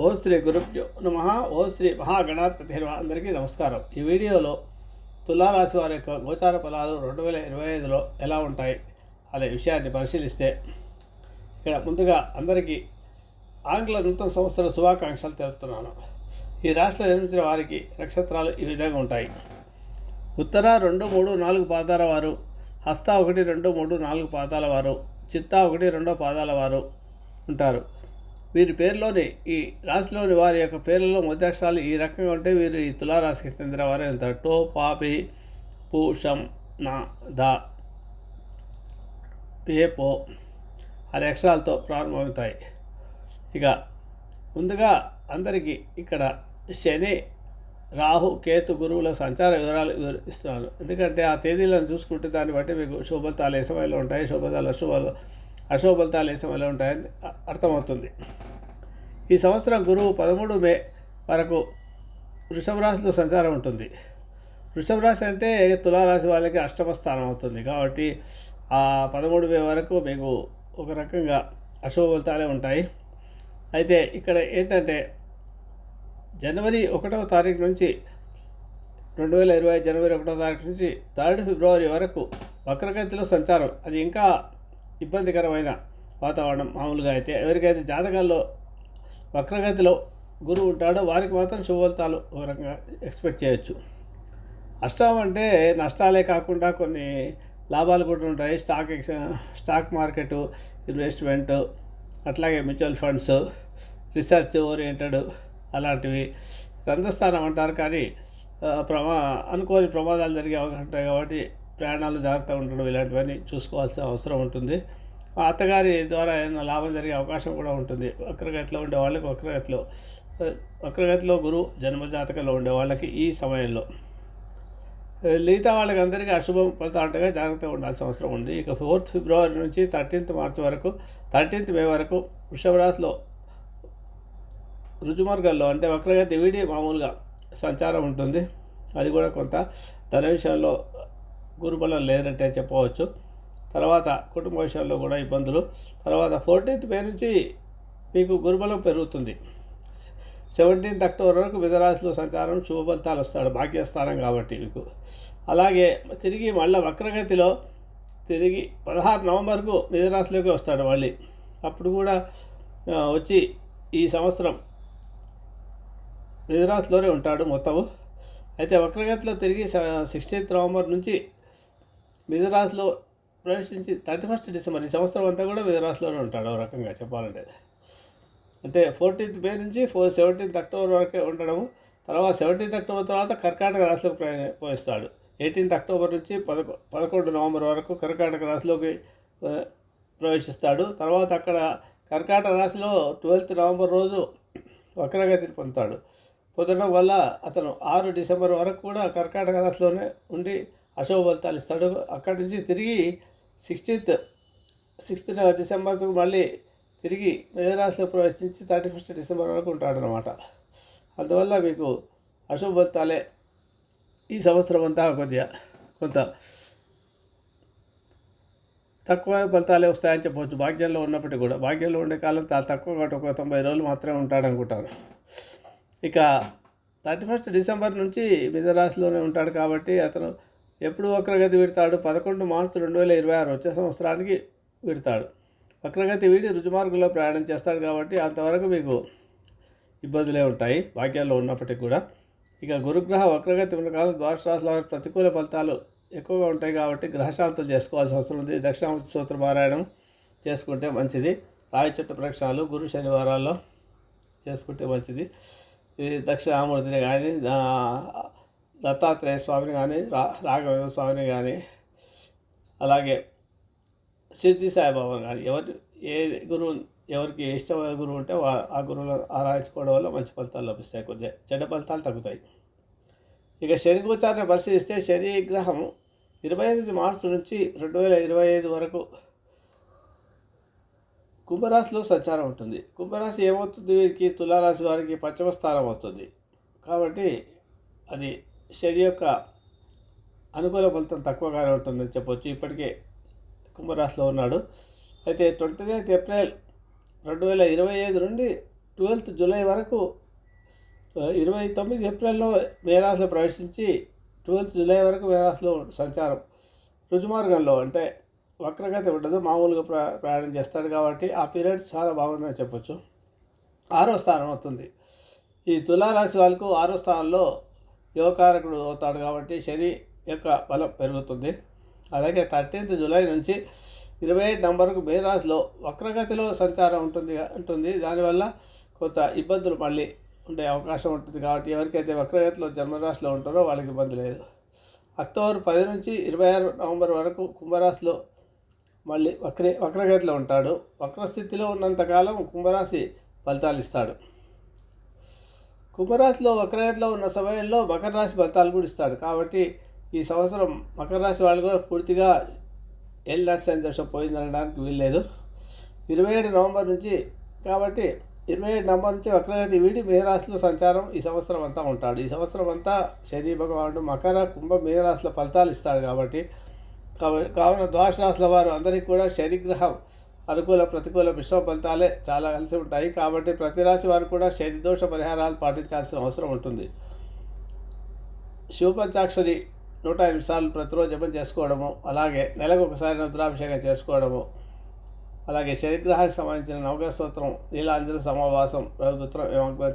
ఓ శ్రీ గురుభ్యో నమ. ఓ శ్రీ మహాగణాధిపతి అందరికీ నమస్కారం. ఈ వీడియోలో తులారాశి వారి యొక్క గోచార ఫలాలు రెండు వేల ఇరవై ఐదులో ఎలా ఉంటాయి అనే విషయాన్ని పరిశీలిస్తే ఇక్కడ ముందుగా అందరికీ ఆంగ్ల నూతన సంవత్సర శుభాకాంక్షలు తెలుపుతున్నాను. ఈ రాష్ట్రంలో జన్మించిన వారికి నక్షత్రాలు ఈ విధంగా ఉంటాయి. ఉత్తర రెండు మూడు నాలుగు పాదాల వారు హస్త ఒకటి రెండు మూడు నాలుగు పాదాల వారు చిత్తా ఒకటి రెండో పాదాల వారు ఉంటారు. వీరి పేరులోని ఈ రాశిలోని వారి యొక్క పేర్లలో మొదటి అక్షరాలు ఈ రకంగా ఉంటే వీరు ఈ తులారాశికి చెందిన వారే ఉంటారు. టో పాపి పూషం నా ద పేపో అనే అక్షరాలతో ప్రారంభమవుతాయి. ఇక ముందుగా అందరికీ ఇక్కడ శని రాహు కేతు గురువుల సంచార వివరాలు వివరిస్తున్నాను ఎందుకంటే ఆ తేదీలను చూసుకుంటే దాన్ని బట్టి మీకు శుభతాలు ఏ సమయంలో ఉంటాయి? శుభతాలు అశుభాలు అశుభఫలితాలు ఏ సమయంలో ఉంటాయని అర్థమవుతుంది. ఈ సంవత్సరం గురువు పదమూడు మే వరకు వృషభ రాశిలో సంచారం ఉంటుంది. వృషభ రాశి అంటే తులారాశి వాళ్ళకి అష్టమ స్థానం అవుతుంది. కాబట్టి ఆ పదమూడు మే వరకు మీకు ఒక రకంగా అశుభ ఫలితాలే ఉంటాయి. అయితే ఇక్కడ ఏంటంటే జనవరి ఒకటవ తారీఖు నుంచి రెండు వేల ఇరవై జనవరి ఒకటో తారీఖు నుంచి థర్డ్ ఫిబ్రవరి వరకు వక్రగతిలో సంచారం. అది ఇంకా ఇబ్బందికరమైన వాతావరణం మామూలుగా అయితే. ఎవరికైతే జాతకాల్లో వక్రగతిలో గురువు ఉంటాడో వారికి మాత్రం శుభఫలితాలు ఒక రకంగా ఎక్స్పెక్ట్ చేయొచ్చు. నష్టం అంటే నష్టాలే కాకుండా కొన్ని లాభాలు కూడా ఉంటాయి. Stock X stock market investment అట్లాగే మ్యూచువల్ ఫండ్స్ రీసెర్చ్ ఓరియంటెడ్ అలాంటివి. రంధస్థానం అంటారు కానీ ప్రమా అనుకోని ప్రమాదాలు జరిగే అవకాశం ఉంటాయి కాబట్టి ప్రయాణాలు జాగ్రత్తగా ఉండడం ఇలాంటివన్నీ చూసుకోవాల్సిన అవసరం ఉంటుంది. అత్తగారి ద్వారా ఏమైనా లాభం జరిగే అవకాశం కూడా ఉంటుంది. వక్రగతిలో ఉండే వాళ్ళకి వక్రగతిలో వక్రగతిలో గురువు జన్మజాతకంలో ఉండే వాళ్ళకి ఈ సమయంలో. మిగతా వాళ్ళకి అందరికీ అశుభం ఫలితాలుగా జాగ్రత్తగా ఉండాల్సిన అవసరం ఉంది. ఇక ఫోర్త్ ఫిబ్రవరి నుంచి థర్టీన్త్ మార్చ్ వరకు థర్టీన్త్ మే వరకు వృషభరాశిలో రుజుమార్గాల్లో అంటే వక్రగతి వీడి మామూలుగా సంచారం ఉంటుంది. అది కూడా కొంత ధన విషయంలో గురుబలం లేదంటే చెప్పవచ్చు. తర్వాత కుటుంబ విషయంలో కూడా ఇబ్బందులు. తర్వాత ఫోర్టీన్త్ మే నుంచి మీకు గురుబలం పెరుగుతుంది. సెవెంటీన్త్ అక్టోబర్ వరకు మిధరాశిలో సంచారం శుభఫలితాలు వస్తాడు భాగ్యస్థానం కాబట్టి మీకు. అలాగే తిరిగి మళ్ళీ వక్రగతిలో తిరిగి పదహారు నవంబర్కు మిధరాశిలోకి వస్తాడు మళ్ళీ. అప్పుడు కూడా వచ్చి ఈ సంవత్సరం మిధరాశిలోనే ఉంటాడు మొత్తం అయితే వక్రగతిలో తిరిగి సిక్స్టీన్త్ నవంబర్ నుంచి మిధరాశిలో ప్రవేశించి థర్టీ ఫస్ట్ డిసెంబర్ ఈ సంవత్సరం అంతా కూడా మిధరాశిలోనే ఉంటాడు ఒక రకంగా చెప్పాలంటే. అంటే ఫోర్టీన్త్ మే నుంచి ఫోర్ సెవెంటీన్త్ అక్టోబర్ వరకే ఉండడము తర్వాత సెవెంటీన్త్ అక్టోబర్ తర్వాత కర్కాటక రాశిలోకి ప్రయాణ- పోయిస్తాడు ఎయిటీన్త్ అక్టోబర్ నుంచి పదకొ పదకొండు నవంబర్ వరకు కర్కాటక రాశిలోకి ప్రవేశిస్తాడు. తర్వాత అక్కడ కర్కాటక రాశిలో ట్వెల్త్ నవంబర్ రోజు వక్రగతిని పొందుతాడు. పొందడం వల్ల అతను ఆరు డిసెంబర్ వరకు కూడా కర్కాటక రాశిలోనే ఉండి అశుభ ఫలితాలు ఇస్తాడు. అక్కడి నుంచి తిరిగి సిక్స్టీన్త్ సిక్స్త్ డిసెంబర్కు మళ్ళీ తిరిగి మేధరాశిలో ప్రవేశించి థర్టీ ఫస్ట్ డిసెంబర్ వరకు ఉంటాడు అనమాట అందువల్ల మీకు అశుభ ఫలితాలే ఈ సంవత్సరం అంతా కొద్దిగా కొంత తక్కువ ఫలితాలే వస్తాయని చెప్పవచ్చు. భాగ్యంలో ఉన్నప్పటికీ కూడా భాగ్యంలో ఉండే కాలం తక్కువ కాబట్టి ఒక తొంభై రోజులు మాత్రమే ఉంటాడనుకుంటాను. ఇక థర్టీ ఫస్ట్ డిసెంబర్ నుంచి మిధరాశిలోనే ఉంటాడు కాబట్టి అతను ఎప్పుడు వక్రగతి విడతాడు. పదకొండు మార్చి రెండు వేల ఇరవై ఆరు వచ్చే సంవత్సరానికి విడతాడు. వక్రగతి వీడి రుజుమార్గంలో ప్రయాణం చేస్తాడు కాబట్టి అంతవరకు మీకు ఇబ్బందులే ఉంటాయి. వాక్యాల్లో ఉన్నప్పటికీ కూడా. ఇక గురుగ్రహ వక్రగతి ఉన్న కాలం ద్వాదశ రాశుల ప్రతికూల ఫలితాలు ఎక్కువగా ఉంటాయి కాబట్టి గ్రహశాంతులు చేసుకోవాల్సిన అవసరం ఉంది. దక్షిణామూర్తి సూత్ర పారాయణం చేసుకుంటే మంచిది. రాయి చెట్టు గురు శనివారాల్లో చేసుకుంటే మంచిది. ఈ దక్షిణామూర్తిని కానీ దత్తాత్రేయ స్వామిని కానీ రా రాఘవేంద్ర స్వామిని కానీ అలాగే సిద్ధి సాయిబాబాని కానీ ఎవరు ఏ గురువు ఎవరికి ఇష్టమైన గురువు ఉంటే ఆ గురువులను ఆరాధించుకోవడం వల్ల మంచి ఫలితాలు లభిస్తాయి కొద్దిగా. చెడ్డ ఫలితాలు తగ్గుతాయి. ఇక శని గోచారాన్ని పరిశీలిస్తే శని గ్రహం ఇరవై ఎనిమిది మార్చి నుంచి రెండు వేల ఇరవై ఐదు వరకు కుంభరాశిలో సంచారం ఉంటుంది. కుంభరాశి ఏమవుతుంది? వీరికి తులారాశి వారికి పశ్చిమ స్థానం అవుతుంది. కాబట్టి అది శని యొక్క అనుకూల ఫలితం తక్కువగానే ఉంటుందని చెప్పొచ్చు. ఇప్పటికే కుంభరాశిలో ఉన్నాడు. అయితే ట్వంటీ నైన్త్ ఏప్రిల్ రెండు వేల ఇరవై ఐదు నుండి ట్వెల్త్ జూలై వరకు ఇరవై తొమ్మిది ఏప్రిల్లో మేరాస్లో ప్రవేశించి ట్వెల్త్ జూలై వరకు మేరాస్లో సంచారం రుజుమార్గంలో అంటే వక్రగతి ఉండదు మామూలుగా ప్ర ప్రయాణం చేస్తాడు కాబట్టి ఆ పీరియడ్ చాలా బాగుందని చెప్పొచ్చు. ఆరో స్థానం అవుతుంది ఈ తులారాశి వాళ్ళకు ఆరో స్థానంలో యువకారకుడు అవుతాడు కాబట్టి శని యొక్క బలం పెరుగుతుంది. అలాగే థర్టీన్త్ జూలై నుంచి ఇరవై ఎయిట్ నంబర్కు మేరాశిలో వక్రగతిలో సంచారం ఉంటుంది ఉంటుంది. దానివల్ల కొంత ఇబ్బందులు మళ్ళీ ఉండే అవకాశం ఉంటుంది కాబట్టి ఎవరికైతే వక్రగతిలో జన్మరాశిలో ఉంటారో వాళ్ళకి ఇబ్బంది లేదు. అక్టోబర్ పది నుంచి ఇరవై ఆరు నవంబర్ వరకు కుంభరాశిలో మళ్ళీ వక్ర వక్రగతిలో ఉంటాడు. వక్రస్థితిలో ఉన్నంతకాలం కుంభరాశి ఫలితాలు ఇస్తాడు. కుంభరాశిలో వక్రగతిలో ఉన్న సమయంలో మకర రాశి ఫలితాలు కూడా ఇస్తాడు. కాబట్టి ఈ సంవత్సరం మకర రాశి వాళ్ళు కూడా పూర్తిగా ఎల్ నర్సైన్ దోషం పోయిందనడానికి వీల్లేదు. ఇరవై ఏడు నవంబర్ నుంచి కాబట్టి ఇరవై ఏడు నవంబర్ నుంచి వక్రగతి వీడి మేరాశిలో సంచారం ఈ సంవత్సరం అంతా ఉంటాడు. ఈ సంవత్సరం అంతా శని భగవానుడు మకర కుంభ మేరాశిలో ఫలితాలు ఇస్తాడు కాబట్టి. కావున ద్వాదశ రాశుల వారు అందరికీ కూడా శనిగ్రహం అనుకూల ప్రతికూల మిశ్రమ ఫలితాలే చాలా కలిసి ఉంటాయి. కాబట్టి ప్రతి రాశి వారు కూడా శనిదోష పరిహారాలు పాటించాల్సిన అవసరం ఉంటుంది. శివపంచాక్షరి నూట ఎనిమిది సార్లు ప్రతిరోజు జపం చేసుకోవడము అలాగే నెలకు ఒకసారి రుద్రాభిషేకం చేసుకోవడము అలాగే శనిగ్రహానికి సంబంధించిన నవగ్రహ స్తోత్రం నీలాంజన సమావాసం రఘుత్రం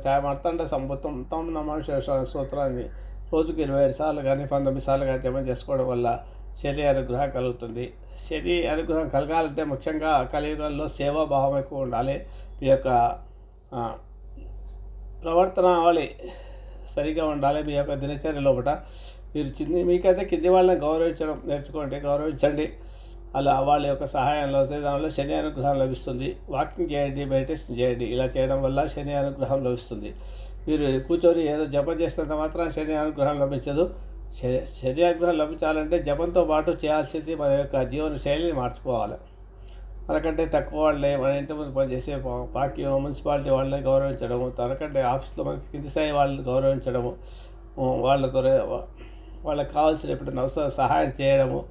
ఛాయ మార్తండ సంభూతం తమ నమాశేశ్వర స్తోత్రాన్ని రోజుకి ఇరవై ఐదు సార్లు కానీ పంతొమ్మిది సార్లు కానీ జపం చేసుకోవడం వల్ల శని అనుగ్రహం కలుగుతుంది. శని అనుగ్రహం కలగాలంటే ముఖ్యంగా కలియుగంలో సేవాభావం ఎక్కువ ఉండాలి. మీ యొక్క ప్రవర్తన ప్రవర్తనావళి సరిగా ఉండాలి. మీ యొక్క దినచర్య లోపల మీరు చిన్ని మీకైతే కింది వాళ్ళని గౌరవించడం నేర్చుకోండి గౌరవించండి. అలా వాళ్ళ యొక్క సహాయంలో వస్తే దానివల్ల శని అనుగ్రహం లభిస్తుంది. వాకింగ్ చేయండి మెడిటేషన్ చేయండి. ఇలా చేయడం వల్ల శని అనుగ్రహం లభిస్తుంది. మీరు కూర్చొని ఏదో జపం చేసినంత మాత్రం శని అనుగ్రహం లభించదు. శ- లభించాలంటే జపంతో పాటు చేయాల్సింది మన యొక్క జీవన శైలిని మార్చుకోవాలి. మనకంటే తక్కువ వాళ్ళే మన ఇంటి ముందు పనిచేసే పా- పాకి మున్సిపాలిటీ వాళ్ళని గౌరవించడము తనకంటే ఆఫీస్లో మనకి కింది స్థాయి వాళ్ళని గౌరవించడము వాళ్ళతో వాళ్ళకి కావాల్సిన ఎప్పుడైనా అవసరం సహాయం చేయడము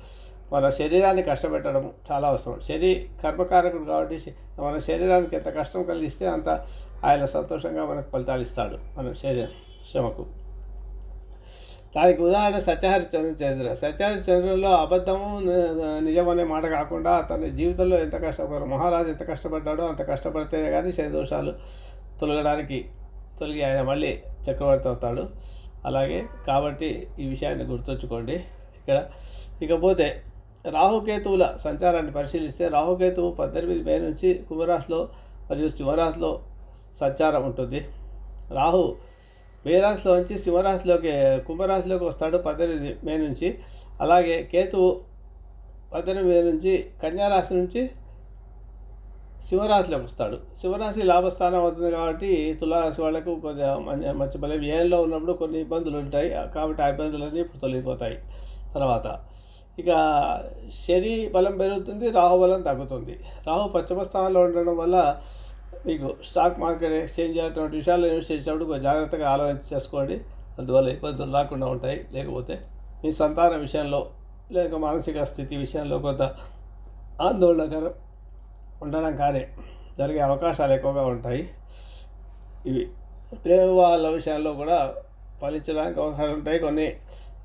మన శరీరాన్ని కష్టపెట్టడం చాలా అవసరం. శరీ కర్మకారకుడు కాబట్టి మన శరీరానికి ఎంత కష్టం కలిగిస్తే అంత ఆయన సంతోషంగా మనకు ఫలితాలు ఇస్తాడు మన శరీరం శ్రమకు. దానికి ఉదాహరణ సత్యహరిచంద్ర చంద్ర. సత్యహరిచంద్రులో అబద్ధము నిజం అనే మాట కాకుండా తన జీవితంలో ఎంత కష్టపడారు మహారాజు ఎంత కష్టపడ్డాడో అంత కష్టపడితే కానీ శని దోషాలు తొలగడానికి తొలగి ఆయన మళ్ళీ చక్రవర్తి అవుతాడు. అలాగే కాబట్టి ఈ విషయాన్ని గుర్తుంచుకోండి ఇక్కడ. ఇకపోతే రాహుకేతువుల సంచారాన్ని పరిశీలిస్తే రాహుకేతువు పద్దెనిమిది మే నుంచి కుంభరాశిలో మరియు శివరాశిలో సంచారం ఉంటుంది. రాహు మేరాశిలో నుంచి సింహరాశిలోకి కుంభరాశిలోకి వస్తాడు పద్దెనిమిది మే నుంచి. అలాగే కేతువు పద్దెనిమిది మే నుంచి కన్యారాశి నుంచి సింహరాశిలోకి వస్తాడు. సింహరాశి లాభస్థానం అవుతుంది కాబట్టి తులారాశి వాళ్ళకు కొద్దిగా మంచి మంచి వ్యయంలో ఉన్నప్పుడు కొన్ని ఇబ్బందులు ఉంటాయి. కాబట్టి ఆ ఇబ్బందులన్నీ ఇప్పుడు తొలగిపోతాయి. తర్వాత ఇక శని బలం పెరుగుతుంది రాహు బలం తగ్గుతుంది. రాహు పశ్చిమ స్థానంలో ఉండడం వల్ల మీకు స్టాక్ మార్కెట్ ఎక్స్చేంజ్ అటువంటి విషయాల్లో ఇన్వెస్ట్ చేసేటప్పుడు కొంచెం జాగ్రత్తగా ఆలోచన చేసుకోండి. అందువల్ల ఇబ్బందులు రాకుండా ఉంటాయి. లేకపోతే మీ సంతాన విషయంలో లేక మానసిక స్థితి విషయంలో కొంత ఆందోళనకరం ఉండడం కానీ జరిగే అవకాశాలు ఎక్కువగా ఉంటాయి. ఇవి ప్రేమ వాళ్ళ విషయాల్లో కూడా ఫలించడానికి అవకాశాలు ఉంటాయి. కొన్ని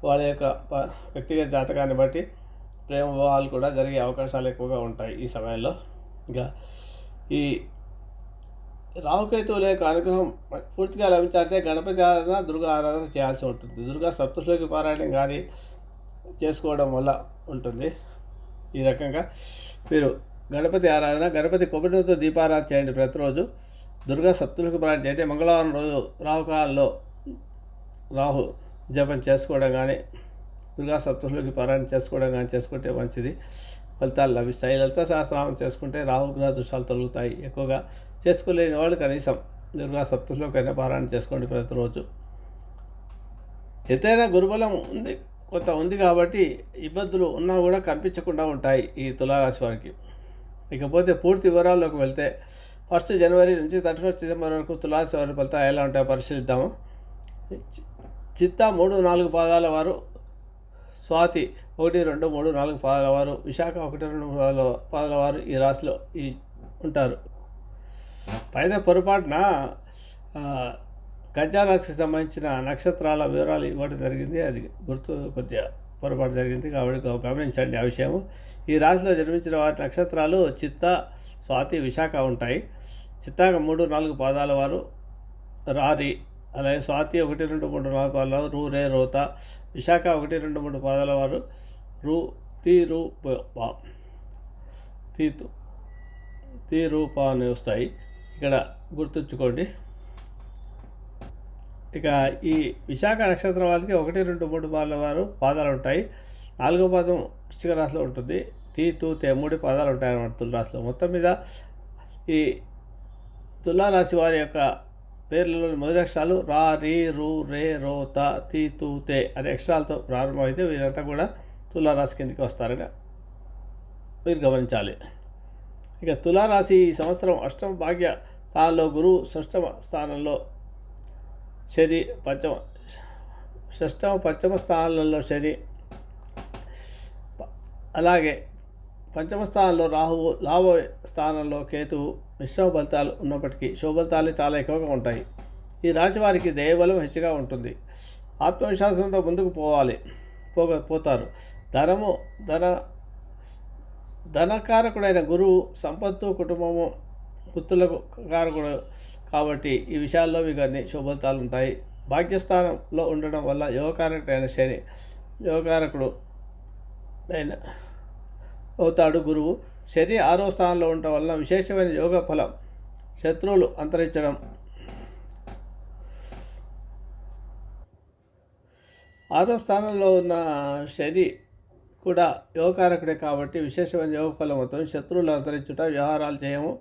వాళ్ళ యొక్క వ్యక్తిగత జాతకాన్ని బట్టి ప్రేమ వివాహాలు కూడా జరిగే అవకాశాలు ఎక్కువగా ఉంటాయి ఈ సమయంలో. ఇంకా ఈ రాహుకేతువులే అనుగ్రహం పూర్తిగా లభించాలంటే గణపతి ఆరాధన దుర్గా ఆరాధన చేయాల్సి ఉంటుంది. దుర్గా సప్తశ్లోకి పారాయణం కానీ చేసుకోవడం వల్ల ఉంటుంది. ఈ రకంగా మీరు గణపతి ఆరాధన గణపతి కొబ్బరితో దీపారాధన చేయండి ప్రతిరోజు. దుర్గా సప్తులకు పారాయణ చేయండి. మంగళవారం రోజు రాహుకాలంలో రాహు జపం చేసుకోవడం కానీ దుర్గా సప్తశులకి పారాయణ చేసుకోవడం కానీ చేసుకుంటే మంచిది. ఫలితాలు లభిస్తాయి. లలిత సహస్రనామం చేసుకుంటే రాహుగ్రహ దృశ్యాలు తొలుగుతాయి. ఎక్కువగా చేసుకోలేని వాళ్ళు కనీసం దుర్గా సప్తశులకైనా పారాయణ చేసుకోండి ప్రతిరోజు. ఎంతైనా గురుబలం ఉంది కొంత ఉంది కాబట్టి ఇబ్బందులు ఉన్నా కూడా కనిపించకుండా ఉంటాయి ఈ తులారాశి వారికి. ఇకపోతే పూర్తి వివరాల్లోకి వెళ్తే ఫస్ట్ జనవరి నుంచి థర్టీ ఫస్ట్ డిసెంబర్ వరకు తులారాశి వారి ఫలితాలు ఎలా ఉంటాయో పరిశీలిద్దాము. చిత్త చిత్తా మూడు నాలుగు పాదాల వారు స్వాతి ఒకటి రెండు మూడు నాలుగు పాదాల వారు విశాఖ ఒకటి రెండు పాదాల పాదాల వారు ఈ రాశిలో ఈ ఉంటారు. పైన పొరపాటున గజారాశికి సంబంధించిన నక్షత్రాల వివరాలు ఇవ్వడం జరిగింది. అది గుర్తు కొద్దిగా పొరపాటు జరిగింది కాబట్టి గమనించండి ఆ విషయము. ఈ రాశిలో జన్మించిన వారి నక్షత్రాలు చిత్త స్వాతి విశాఖ ఉంటాయి. చిత్తాక మూడు నాలుగు పాదాల వారు. రారి అలాగే స్వాతి ఒకటి రెండు మూడు నాలుగు పాదాల వారు రూ రే రోత విశాఖ ఒకటి రెండు మూడు పాదాల వారు రూ తీ రూ తీతు తీ రూప అని వస్తాయి. ఇక్కడ గుర్తుంచుకోండి. ఇక ఈ విశాఖ నక్షత్రం వాళ్ళకి ఒకటి రెండు మూడు పాదాల వారు పాదాలు ఉంటాయి. నాలుగో పాదం వృష్టిక రాశిలో ఉంటుంది. తీ తూ తే మూడు పాదాలు ఉంటాయి అన్నమాట తులరాశిలో. మొత్తం మీద ఈ తులారాశి వారి యొక్క పేర్లలోని మొదటి అక్షరాలు రా రీ రు రే రో త తీ తూ తే అనే అక్షరాలతో ప్రారంభమైతే వీరంతా కూడా తులారాశి కిందకి వస్తారని మీరు గమనించాలి. ఇక తులారాశి ఈ సంవత్సరం అష్టమ భాగ్య స్థానంలో గురువు షష్టమ స్థానంలో శని పంచమ షష్టమ పంచమ స్థానాలలో శని అలాగే పంచమ స్థానంలో రాహువు లాభ స్థానంలో కేతువు మిశ్రమ ఫలితాలు ఉన్నప్పటికీ శుభఫలితాలు చాలా ఎక్కువగా ఉంటాయి. ఈ రాశి వారికి దైవబలం హెచ్చుగా ఉంటుంది. ఆత్మవిశ్వాసంతో ముందుకు పోవాలి. పోగ పోతారు. ధనము ధన ధనకారకుడైన గురువు సంపత్తు కుటుంబము పుత్రులకు కారకుడు కాబట్టి ఈ విషయాల్లో మీకు అన్ని శుభఫలితాలు ఉంటాయి. భాగ్యస్థానంలో ఉండడం వల్ల యువకారకుడైన శని యువకారకుడు అయిన అవుతాడు గురువు. శని ఆరో స్థానంలో ఉండటం వలన విశేషమైన యోగ ఫలం శత్రువులు అంతరించడం. ఆరో స్థానంలో ఉన్న శని కూడా యోగకారకుడే కాబట్టి విశేషమైన యోగ ఫలం అవుతుంది. శత్రువులు అంతరించుట వ్యవహారాలు చేయము.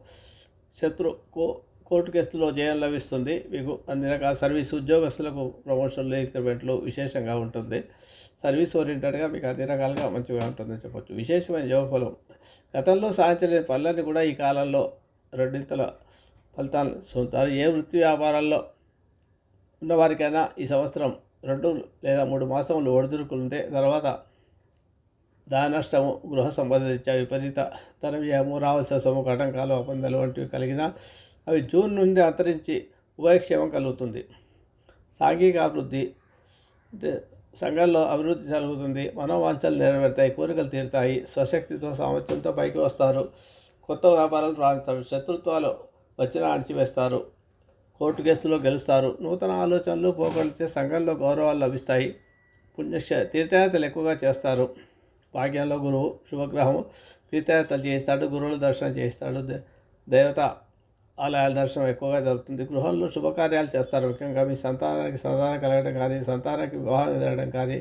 శత్రు కో కోర్టు కేసులో జయం లభిస్తుంది. మీకు అన్ని రకాల సర్వీస్ ఉద్యోగస్తులకు ప్రమోషన్లు ఇంక్రిమెంట్లు విశేషంగా ఉంటుంది. సర్వీస్ ఓరియంటెడ్గా మీకు అన్ని రకాలుగా మంచిగా ఉంటుందని చెప్పొచ్చు. విశేషమైన యోగఫలం గతంలో సాధించలేని పనులన్నీ కూడా ఈ కాలంలో రెండింతల ఫలితాలు పొందుతారు ఏ వృత్తి వ్యాపారాల్లో ఉన్నవారికైనా ఈ సంవత్సరం రెండు లేదా మూడు మాసములు ఒడిదుడుకులుంటే తర్వాత దాని నష్టము గృహ సంబంధించిన విపరీత ధన వ్యయము రావాల్సిన సొమ్ము ఆటంకాలు ఒప్పందాలు వంటివి కలిగిన అవి జూన్ నుండి అంతరించి ఉభయక్షేమం కలుగుతుంది. సాంఘిక అభివృద్ధి అంటే సంఘంలో అభివృద్ధి జరుగుతుంది. మనోవాంఛలు నెరవేరుతాయి కోరికలు తీరుతాయి. స్వశక్తితో సామర్థ్యంతో పైకి వస్తారు. కొత్త వ్యాపారాలు ప్రారంభిస్తారు. శత్రుత్వాలు వచ్చిన అణిచివేస్తారు. కోర్టు కేసులో గెలుస్తారు. నూతన ఆలోచనలు పోగొలిచే సంఘంలో గౌరవాలు లభిస్తాయి. పుణ్యక్ష తీర్థయాత్రలు ఎక్కువగా చేస్తారు. భాగ్యంలో గురువు శుభగ్రహము తీర్థయాత్రలు చేస్తాడు గురువులు దర్శనం చేస్తాడు దే- దేవత ఆలయాల దర్శనం ఎక్కువగా జరుగుతుంది. గృహంలో శుభకార్యాలు చేస్తారు. ముఖ్యంగా మీ సంతానానికి సంతానం కలగడం కానీ సంతానానికి వివాహం జరగడం కానీ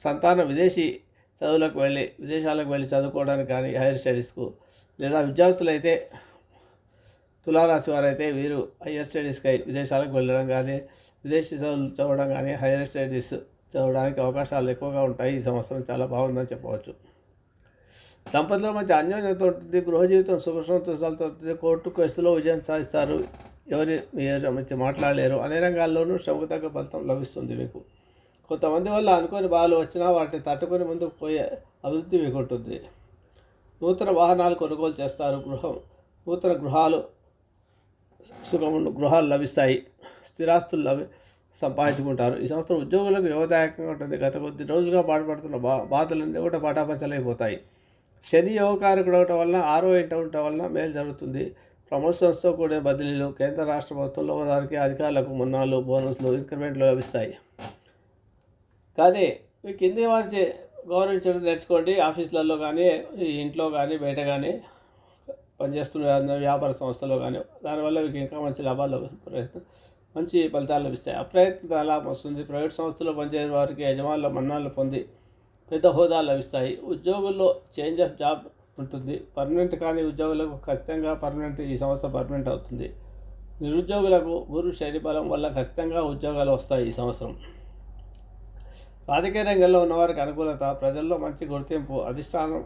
సంతానం విదేశీ చదువులకు వెళ్ళి విదేశాలకు వెళ్ళి చదువుకోవడానికి కానీ హైయర్ స్టడీస్కు లేదా విద్యార్థులైతే తులారాశి వారైతే వీరు హైయర్ స్టడీస్కి విదేశాలకు వెళ్ళడం కానీ విదేశీ చదువులు చదవడం కానీ హైయర్ స్టడీస్ చదవడానికి అవకాశాలు ఎక్కువగా ఉంటాయి. ఈ సంవత్సరం చాలా బాగుందని చెప్పవచ్చు. దంపతుల మధ్య అన్యోన్యత ఉంటుంది. గృహ జీవితం సుఖ సంతోషాలతో ఉంటుంది. కోర్టు కేసులో విజయం సాధిస్తారు. ఎవరి మంచి మాట్లాడలేరు. అనే రంగాల్లోనూ శ్రమకు తగ్గ ఫలితం లభిస్తుంది మీకు. కొంతమంది వల్ల అనుకోని బాధలు వచ్చినా వాటిని తట్టుకొని ముందుకు పోయే అభివృద్ధి మీకు ఉంటుంది నూతన వాహనాలు కొనుగోలు చేస్తారు. గృహం నూతన గృహాలు సుఖమును గృహాలు లభిస్తాయి. స్థిరాస్తులు లభి సంపాదించుకుంటారు. ఈ సంవత్సరం ఉద్యోగులకు యువదాయకంగా ఉంటుంది. గత కొద్ది రోజులుగా బాధపడుతున్న బా బాధలన్నీ కూడా పాటాపంచలైపోతాయి శని యోగకారకుడు అవటం వలన ఆరో ఇంట ఉండటం వలన మేలు జరుగుతుంది. ప్రమోషన్స్తో కూడిన బదిలీలు కేంద్ర రాష్ట్ర ప్రభుత్వంలో వారికి అధికారులకు మున్నాలు బోనస్లు ఇంక్రిమెంట్లు లభిస్తాయి. కానీ మీ కింది వారి గౌరవించడం నేర్చుకోండి. ఆఫీసులలో కానీ ఈ ఇంట్లో కానీ బయట కానీ పనిచేస్తున్న వ్యాపార సంస్థలో కానీ దానివల్ల మీకు ఇంకా మంచి లాభాలు ప్రయత్నం మంచి ఫలితాలు లభిస్తాయి. అప్రయత్న లాభం వస్తుంది. ప్రైవేట్ సంస్థలో పనిచేసే వారికి యజమానుల మన్నాలు పొంది పెద్ద హోదా లభిస్తాయి. ఉద్యోగుల్లో చేంజ్ ఆఫ్ జాబ్ ఉంటుంది. పర్మనెంట్ కానీ ఉద్యోగులకు ఖచ్చితంగా పర్మనెంట్ ఈ సంవత్సరం పర్మనెంట్ అవుతుంది. నిరుద్యోగులకు గురు శని బలం వల్ల ఖచ్చితంగా ఉద్యోగాలు వస్తాయి ఈ సంవత్సరం. రాజకీయ రంగంలో ఉన్నవారికి అనుకూలత ప్రజల్లో మంచి గుర్తింపు అధిష్టానం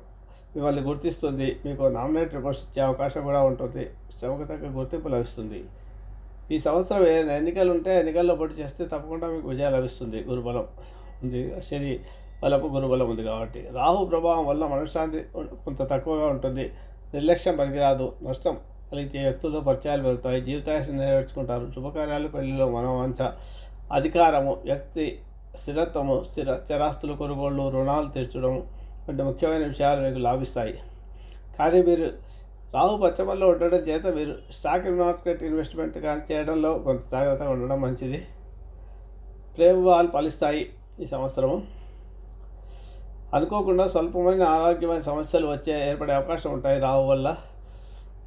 మిమ్మల్ని గుర్తిస్తుంది. మీకు నామినేట్ రిపోర్ట్స్ ఇచ్చే అవకాశం కూడా ఉంటుంది. శ్రమకు తగ్గ గుర్తింపు లభిస్తుంది. ఈ సంవత్సరం ఏదైనా ఎన్నికలు ఉంటే ఎన్నికల్లో పోటీ చేస్తే తప్పకుండా మీకు విజయం లభిస్తుంది. గురుబలం ఉంది. శని బలపు గురుబలం ఉంది కాబట్టి. రాహు ప్రభావం వల్ల మనశ్శాంతి కొంత తక్కువగా ఉంటుంది. నిర్లక్ష్యం పనికిరాదు. నష్టం కలిగించే వ్యక్తులతో పరిచయాలు పెరుగుతాయి. జీవితాశ నెరవేర్చుకుంటారు. శుభకార్యాలు పెళ్ళిలో మనోవాంఛ అధికారము వ్యక్తి స్థిరత్వము స్థిర చరాస్తులు కొనుగోళ్ళు రుణాలు తీర్చడం వంటి ముఖ్యమైన విషయాలు మీకు లాభిస్తాయి. కానీ మీరు రాహు పచ్చమల్లో ఉండడం చేత మీరు స్టాక్ మార్కెట్ ఇన్వెస్ట్మెంట్ కానీ చేయడంలో కొంత జాగ్రత్తగా ఉండడం మంచిది. ప్రేమ వాళ్ళు ఫలిస్తాయి ఈ సంవత్సరము. అనుకోకుండా స్వల్పమైన ఆరోగ్యమైన సమస్యలు వచ్చే ఏర్పడే అవకాశం ఉంటాయి. రావు వల్ల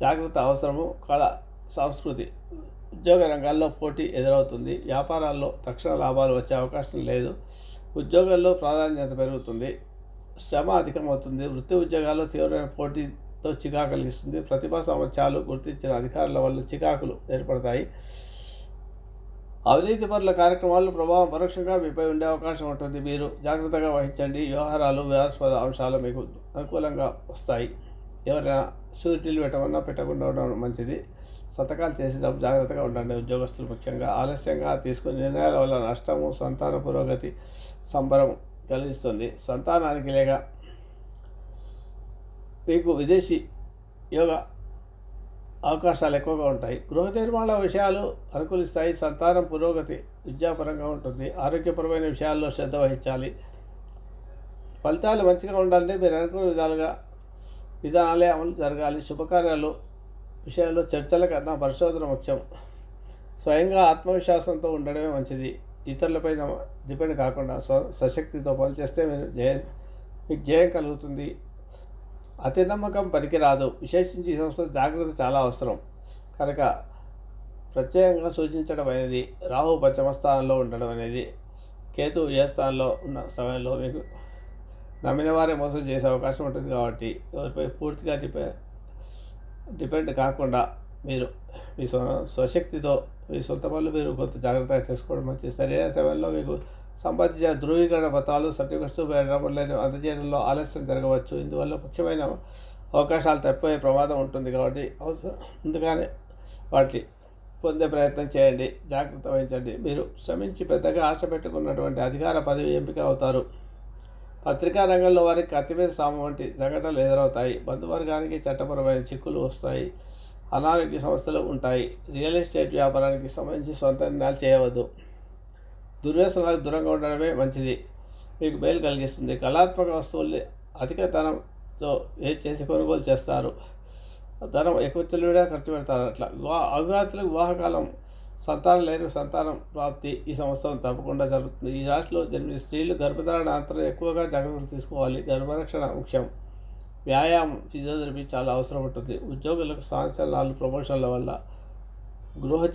జాగ్రత్త అవసరము. కళ సంస్కృతి ఉద్యోగ రంగాల్లో పోటీ ఎదురవుతుంది. వ్యాపారాల్లో తక్షణ లాభాలు వచ్చే అవకాశం లేదు. ఉద్యోగాల్లో ప్రాధాన్యత పెరుగుతుంది. శ్రమ అధికమవుతుంది. వృత్తి ఉద్యోగాల్లో తీవ్రమైన పోటీతో చికాకు కలిగిస్తుంది. ప్రతిభా సామర్థ్యాలు గుర్తించిన అధికారుల వల్ల చికాకులు ఏర్పడతాయి. అవినీతి పరుల కార్యక్రమాలు ప్రభావం పరోక్షంగా మీపై ఉండే అవకాశం ఉంటుంది. మీరు జాగ్రత్తగా వహించండి. వ్యవహారాలు వివాదాస్పద అంశాలు మీకు అనుకూలంగా వస్తాయి. ఎవరైనా షూరిటీలు పెట్టమన్నా పెట్టకుండా ఉండడం మంచిది. సంతకాలు చేసేటప్పుడు జాగ్రత్తగా ఉండండి. ఉద్యోగస్తులు ముఖ్యంగా ఆలస్యంగా తీసుకునే నిర్ణయాల వల్ల నష్టము సంతాన పురోగతి సంబరం కలిగిస్తుంది. సంతానానికి లేక మీకు విదేశీ యోగా అవకాశాలు ఎక్కువగా ఉంటాయి. గృహ నిర్మాణ విషయాలు అనుకూలిస్తాయి. సంతానం పురోగతి విద్యాపరంగా ఉంటుంది. ఆరోగ్యపరమైన విషయాల్లో శ్రద్ధ వహించాలి. ఫలితాలు మంచిగా ఉండాలంటే మీరు అనుకున్న విధాలుగా విధానాలే అమలు జరగాలి. శుభకార్యాలు విషయాల్లో చర్చల కన్నా పరిశోధన ముఖ్యం. స్వయంగా ఆత్మవిశ్వాసంతో ఉండడమే మంచిది. ఇతరులపై డిపెండ్ కాకుండా స్వ సశక్తితో పనిచేస్తే మీరు జయం మీకు జయం కలుగుతుంది. అతి నమ్మకం పనికిరాదు. విశేషించి ఈ సంస్థ జాగ్రత్త చాలా అవసరం. కనుక ప్రత్యేకంగా సూచించడం అనేది రాహు పంచమ స్థానంలో ఉండడం అనేది కేతు ఏ స్థానంలో ఉన్న సమయంలో మీకు నమ్మిన వారే మోసం చేసే అవకాశం ఉంటుంది కాబట్టి ఎవరిపై పూర్తిగా డిపె డిపెండ్ కాకుండా మీరు మీ స్వ స్వశక్తితో మీ సొంత పనులు మీరు కొంత జాగ్రత్తగా చేసుకోవడం మంచిది. సరైన సమయంలో మీకు సంబంధించిన ధృవీకరణ పత్రాలు సర్టిఫికెట్స్ నమోదులను అందజేయడంలో ఆలస్యం జరగవచ్చు. ఇందువల్ల ముఖ్యమైన అవకాశాలు తప్పిపోయే ప్రమాదం ఉంటుంది కాబట్టి అవసరం ముందుగానే వాటి పొందే ప్రయత్నం చేయండి. జాగ్రత్త వహించండి. మీరు శ్రమించి పెద్దగా ఆశ పెట్టుకున్నటువంటి అధికార పదవి ఎంపిక అవుతారు. పత్రికా రంగంలో వారికి అతిమీద సామం వంటి సంఘటనలు ఎదురవుతాయి. బంధువర్గానికి చట్టపరమైన చిక్కులు వస్తాయి. అనారోగ్య సమస్యలు ఉంటాయి. రియల్ ఎస్టేట్ వ్యాపారానికి సంబంధించి సొంత నిర్ణయాలు చేయవద్దు. దుర్వ్యసనాలకు దూరంగా ఉండడమే మంచిది. మీకు మేలు కలిగిస్తుంది. కళాత్మక వస్తువుల్ని అధిక ధనంతో ఏ చేసి కొనుగోలు చేస్తారు. ధనం ఎక్కువ తెలివిగా ఖర్చు పెడతారు. అట్లా వివాహ అవివాహితులకు వివాహకాలం సంతానం లేని సంతానం ప్రాప్తి ఈ సంవత్సరం తప్పకుండా జరుగుతుంది. ఈ రాశిలో జన్మించిన స్త్రీలు గర్భధారణ అంతరం ఎక్కువగా జాగ్రత్తలు తీసుకోవాలి. గర్భరక్షణ ముఖ్యం. వ్యాయామం ఫిజియోథెరపీ చాలా అవసరం ఉంటుంది. ఉద్యోగులకు సంచలనాలు ప్రమోషన్ల వల్ల గృహ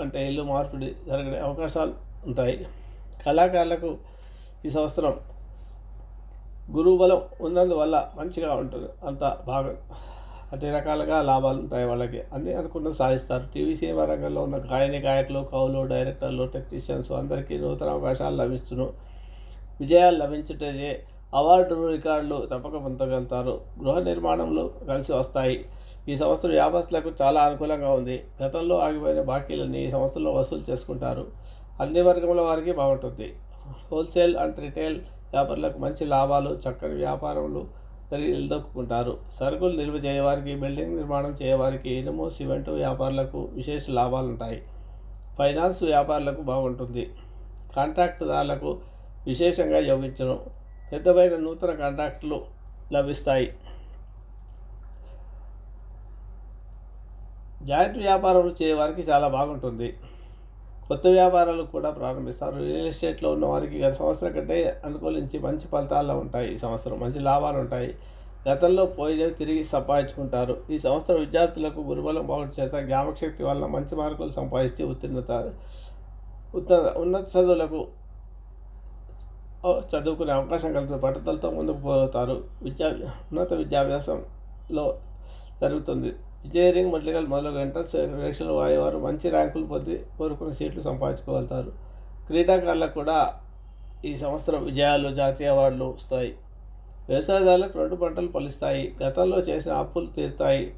అంటే ఇల్లు మార్పిడి జరిగే అవకాశాలు ఉంటాయి. కళాకారులకు ఈ సంవత్సరం గురువు బలం ఉన్నందువల్ల మంచిగా ఉంటుంది. అంత బాగా అన్ని రకాలుగా లాభాలు ఉంటాయి వాళ్ళకి. అన్నీ అనుకున్న సాధిస్తారు. టీవీ సినిమా రంగంలో ఉన్న గాయని గాయకులు కవులు డైరెక్టర్లు టెక్నీషియన్స్ అందరికీ నూతన అవకాశాలు లభిస్తును. విజయాలు లభించుటే అవార్డులు రికార్డులు తప్పక పొందగలుగుతారు. గృహ నిర్మాణంలో కలిసి వస్తాయి. ఈ సంవత్సరం వ్యాపారస్తులకు చాలా అనుకూలంగా ఉంది. గతంలో ఆగిపోయిన బాకీలన్నీ ఈ సంవత్సరంలో వసూలు చేసుకుంటారు. అన్ని వర్గముల వారికి బాగుంటుంది. హోల్సేల్ అండ్ రిటైల్ వ్యాపారులకు మంచి లాభాలు చక్కని వ్యాపారములు జరిగి నిలదొక్కుంటారు. సరుకులు నిల్వ చేయవారికి బిల్డింగ్ నిర్మాణం చేయవారికి ఇనుము సిమెంట్ వ్యాపారులకు విశేష లాభాలు ఉంటాయి ఫైనాన్స్ వ్యాపారులకు బాగుంటుంది. కాంట్రాక్టుదారులకు విశేషంగా యోగించను పెద్దమైన నూతన కాంట్రాక్టులు లభిస్తాయి. జాయింట్ వ్యాపారాలు చేయవారికి చాలా బాగుంటుంది. కొత్త వ్యాపారాలు కూడా ప్రారంభిస్తారు. రియల్ ఎస్టేట్లో ఉన్న వారికి గత సంవత్సరం కంటే అనుకూలించి మంచి ఫలితాల్లో ఉంటాయి ఈ సంవత్సరం. మంచి లాభాలు ఉంటాయి. గతంలో పోయినవి తిరిగి సంపాదించుకుంటారు. ఈ సంవత్సరం విద్యార్థులకు గురుబలం బాగుంటు చేత జ్ఞాపకశక్తి వలన మంచి మార్కులు సంపాదించి ఉత్తీర్ణత ఉన్నత ఉన్నత చదువులకు చదువుకునే అవకాశం కలుగుతుంది. పట్టుదలతో ముందుకు పోతారు. విద్యా ఉన్నత విద్యాభ్యాసంలో జరుగుతుంది. ఇంజనీరింగ్ మెడికల్ మొదలగు ఎంట్రన్స్ పరీక్షలు వాయేవారు మంచి ర్యాంకులు పొంది కోరుకున్న సీట్లు సంపాదించుకోగలుగుతారు. క్రీడాకారులకు కూడా ఈ సంవత్సరం విజయాలు జాతీయ అవార్డులు వస్తాయి. వ్యవసాయదారులకు రెండు పంటలు ఫలిస్తాయి. గతంలో చేసిన అప్పులు తీరుతాయి.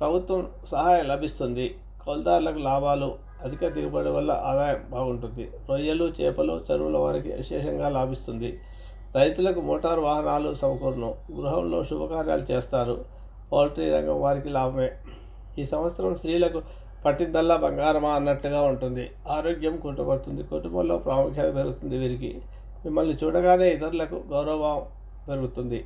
ప్రభుత్వం సహాయం లభిస్తుంది. కౌలుదారులకు లాభాలు అధిక దిగుబడి వల్ల ఆదాయం బాగుంటుంది. రొయ్యలు చేపలు చెరువుల వారికి విశేషంగా లాభిస్తుంది. రైతులకు మోటారు వాహనాలు సమకూరును. గృహంలో శుభకార్యాలు చేస్తారు. పౌల్ట్రీ రంగం వారికి లాభమే. ఈ సంవత్సరం స్త్రీలకు పట్టిందల్లా బంగారమా అన్నట్టుగా ఉంటుంది. ఆరోగ్యం కుంటుపడుతుంది. కుటుంబంలో ప్రాముఖ్యత పెరుగుతుంది వీరికి. మిమ్మల్ని చూడగానే ఇతరులకు గౌరవం పెరుగుతుంది.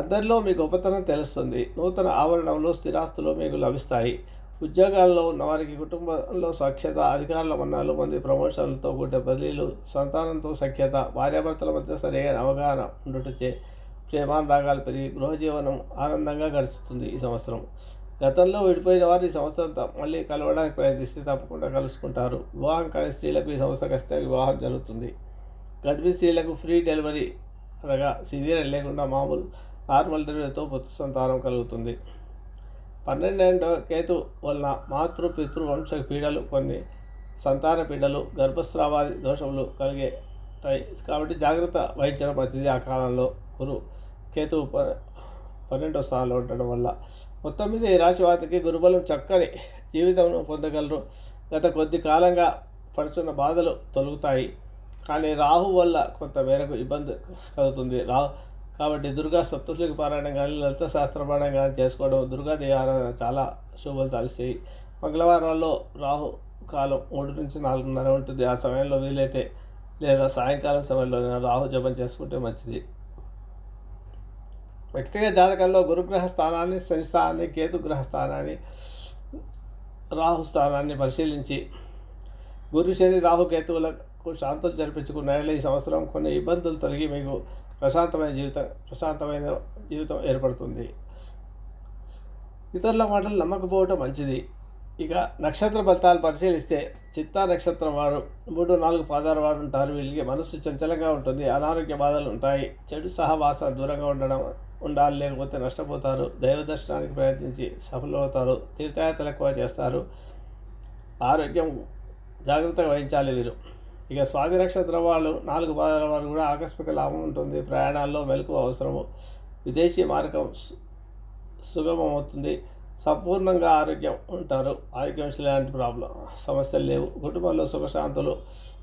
అందరిలో మీ గొప్పతనం తెలుస్తుంది. నూతన ఆవరణంలో స్థిరాస్తులు మీకు లభిస్తాయి. ఉద్యోగాల్లో ఉన్నవారికి కుటుంబంలో సఖ్యత అధికారుల మన్నాలు మంది ప్రమోషన్లతో కూడిన బదిలీలు సంతానంతో సఖ్యత భార్యాభర్తల మధ్య సరైన అవగాహన ఉండుటచే ప్రేమానురాగాలు పెరిగి గృహజీవనం ఆనందంగా గడుస్తుంది ఈ సంవత్సరం. గతంలో విడిపోయిన వారు ఈ సంవత్సరం మళ్ళీ కలవడానికి ప్రయత్నిస్తే తప్పకుండా కలుసుకుంటారు. వివాహం కాని స్త్రీలకు ఈ సంవత్సరం ఖచ్చితంగా వివాహం జరుగుతుంది. గర్భిణీ స్త్రీలకు ఫ్రీ డెలివరీ అనగా సిజీరియన్ లేకుండా మామూలు నార్మల్ డెలివరీతో పుత్ర సంతానం కలుగుతుంది. పన్నెండో కేతు వలన మాతృ పితృ వంశ పీడలు కొన్ని సంతాన పీడలు గర్భస్రావాది దోషములు కలిగే కాబట్టి జాగ్రత్త వహించడం మంచిది ఆ కాలంలో. గురు కేతు పన్నెండో స్థానంలో ఉండడం వల్ల. మొత్తం మీద ఈ రాశి వారికి గురుబలం చక్కని జీవితం పొందగలరు. గత కొద్ది కాలంగా పడుతున్న బాధలు తొలుగుతాయి. కానీ రాహు వల్ల కొంత మేరకు ఇబ్బంది కలుగుతుంది. రాహు కాబట్టి దుర్గా సప్తశులకి పారాయణం కానీ లలిత శాస్త్రపారాయణం కానీ చేసుకోవడం దుర్గాదేవి ఆరాధన చాలా శుభలు తలిస్తాయి మంగళవారాల్లో రాహు కాలం మూడు నుంచి నాలుగున్నర ఉంటుంది. ఆ సమయంలో వీలైతే లేదా సాయంకాలం సమయంలో రాహు జపం చేసుకుంటే మంచిది. వ్యక్తిగత జాతకంలో గురుగ్రహ స్థానాన్ని శని స్థానాన్ని కేతుగ్రహ స్థానాన్ని రాహు స్థానాన్ని పరిశీలించి గురు శని రాహు కేతువులకు శాంతులు జరిపించుకున్నాయని ఈ సంవత్సరం కొన్ని ఇబ్బందులు తొలగి మీకు ప్రశాంతమైన జీవితం ప్రశాంతమైన జీవితం ఏర్పడుతుంది. ఇతరుల మాటలు నమ్మకపోవటం మంచిది. ఇక నక్షత్ర ఫలితాలు పరిశీలిస్తే చిత్తా నక్షత్రం వారు మూడు నాలుగు పాదాల వారు ఉంటారు. వీళ్ళకి మనసు చంచలంగా ఉంటుంది. అనారోగ్య బాధలు ఉంటాయి. చెడు సహవాస దూరంగా ఉండడం ఉండాలి లేకపోతే నష్టపోతారు. దైవ దర్శనానికి ప్రయత్నించి సఫలమవుతారు. తీర్థయాత్రలు ఎక్కువ చేస్తారు. ఆరోగ్యం జాగ్రత్తగా వహించాలి వీరు. ఇక స్వాతి నక్షత్రం వాళ్ళు నాలుగు పాదాల వారు కూడా ఆకస్మిక లాభం ఉంటుంది. ప్రయాణాల్లో మెలకు అవసరము. విదేశీ మార్గం సుగమమవుతుంది. సంపూర్ణంగా ఆరోగ్యం ఉంటారు. ఆరోగ్యం లాంటి ప్రాబ్లం సమస్యలు లేవు. కుటుంబంలో సుఖశాంతులు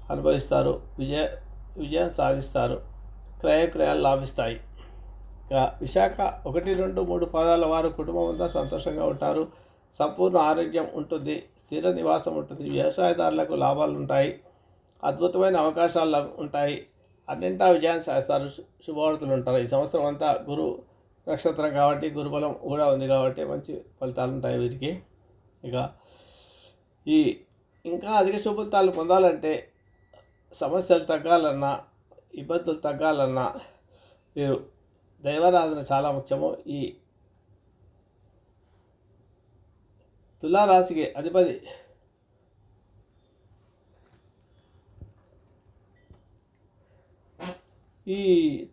అనుభవిస్తారు. విజయ విజయం సాధిస్తారు. క్రయక్రయాలు లాభిస్తాయి. ఇక విశాఖ ఒకటి రెండు మూడు పాదాల వారు కుటుంబం అంతా సంతోషంగా ఉంటారు. సంపూర్ణ ఆరోగ్యం ఉంటుంది. స్థిర నివాసం ఉంటుంది. వ్యవసాయదారులకు లాభాలు ఉంటాయి అద్భుతమైన అవకాశాలు ఉంటాయి. అన్నింటా విజయాన్ని చేస్తారు శుభవార్తలు ఉంటారు. ఈ సంవత్సరం అంతా గురు నక్షత్రం కాబట్టి గురుబలం కూడా ఉంది కాబట్టి మంచి ఫలితాలు ఉంటాయి వీరికి. ఇక ఈ ఇంకా అధిక శుభఫలితాలు పొందాలంటే సమస్యలు తగ్గాలన్నా ఇబ్బందులు తగ్గాలన్నా మీరు దైవారాధన చాలా ముఖ్యము. ఈ తులారాశికి అధిపతి ఈ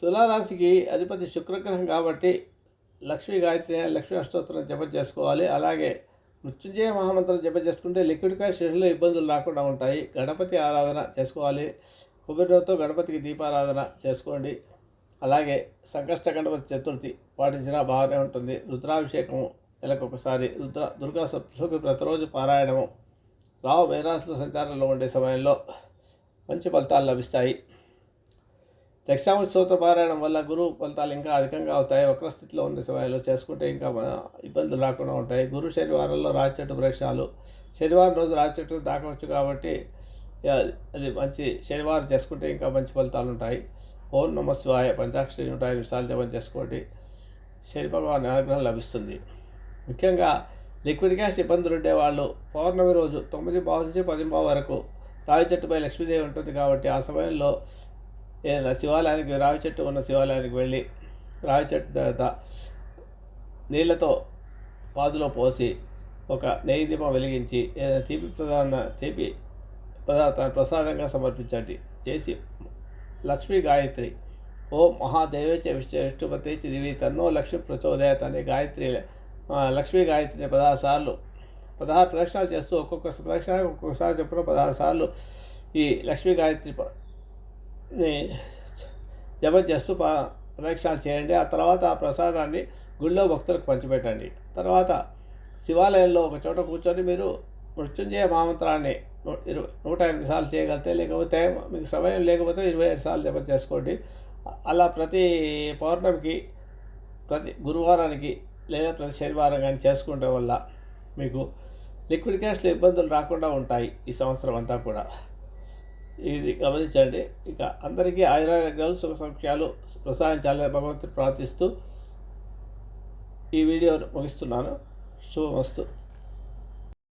తులారాశికి అధిపతి శుక్రగ్రహం కాబట్టి లక్ష్మీ గాయత్రి లక్ష్మీ అష్టోత్తరం జప చేసుకోవాలి. అలాగే మృత్యుంజయ మహామంత్రం జప చేసుకుంటే లిక్విడ్ క్యాష్ శరీరంలో ఇబ్బందులు రాకుండా ఉంటాయి. గణపతి ఆరాధన చేసుకోవాలి. కొబ్బరితో గణపతికి దీపారాధన చేసుకోండి. అలాగే సంకష్ట గణపతి చతుర్థి పాటించినా బాగానే ఉంటుంది. రుద్రాభిషేకము నెలకొకసారి రుద్ర దుర్గా సప్తకి ప్రతిరోజు పారాయణము. రావు వైరాసుల సంచారంలో ఉండే సమయంలో మంచి ఫలితాలు లభిస్తాయి. దక్షామూర్తి స్తోత్ర పారాయణం వల్ల గురువు ఫలితాలు ఇంకా అధికంగా అవుతాయి. వక్రస్థితిలో ఉండే సమయంలో చేసుకుంటే ఇంకా ఇబ్బందులు రాకుండా ఉంటాయి. గురు శనివారంలో రాచెట్టు ప్రవేశాలు శనివారం రోజు రాచెట్టు దాకవచ్చు కాబట్టి అది మంచి శనివారం చేసుకుంటే ఇంకా మంచి ఫలితాలు ఉంటాయి. ఓం నమ శివాయ. పంచాక్షరి నూట ఐదు నిమిషాలు జపం చేసుకోండి. శని భగవాన్ అనుగ్రహం లభిస్తుంది. ముఖ్యంగా లిక్విడ్ గ్యాస్ ఇబ్బందులు ఉండేవాళ్ళు పౌర్ణమి రోజు తొమ్మిది పావు నుంచి పది పావు వరకు రావి చెట్టుపై లక్ష్మీదేవి ఉంటుంది కాబట్టి ఆ సమయంలో శివాలయానికి రావి చెట్టు ఉన్న శివాలయానికి వెళ్ళి రావి చెట్టు నీళ్ళతో పాదులో పోసి ఒక నెయ్యి దీపం వెలిగించి ఏదైనా తీపి ప్రధాన తీపి పదార్థాన్ని ప్రసాదంగా సమర్పించండి. చేసి లక్ష్మీ గాయత్రి ఓ మహాదేవేచ విష్ణుపతి దివి తన్నో లక్ష్మి ప్రచోదయత్ అనే గాయత్రి లక్ష్మీ గాయత్రి పదహారు సార్లు పదహారు ప్రదక్షిణాలు చేస్తూ ఒక్కొక్క ప్రదక్షిణ ఒక్కొక్కసారి చెప్పిన పదహారు సార్లు ఈ లక్ష్మీ గాయత్రి జపం చేస్తూ ప్రదక్షిణాలు చేయండి. ఆ తర్వాత ఆ ప్రసాదాన్ని గుళ్ళో భక్తులకు పంచిపెట్టండి. తర్వాత శివాలయంలో ఒక చోట కూర్చొని మీరు మృత్యుంజయ మహామంత్రాన్ని ఇరవై నూట ఎనిమిది సార్లు చేయగలిగితే లేకపోతే మీకు సమయం లేకపోతే ఇరవై ఏడు సార్లు జపం చేసుకోండి. అలా ప్రతి పౌర్ణమికి ప్రతి గురువారానికి లేదా ప్రతి శనివారం కానీ చేసుకుంటే వల్ల మీకు లిక్విడ్ క్యాష్లో ఇబ్బందులు రాకుండా ఉంటాయి ఈ సంవత్సరం అంతా కూడా. ఇది గమనించండి. ఇక అందరికీ ఆయురారోగ్యాలు సుఖ సంఖ్యాలు ప్రసాదించాలని భగవంతుడు ప్రార్థిస్తూ ఈ వీడియోను ముగిస్తున్నాను. శుభమస్తు.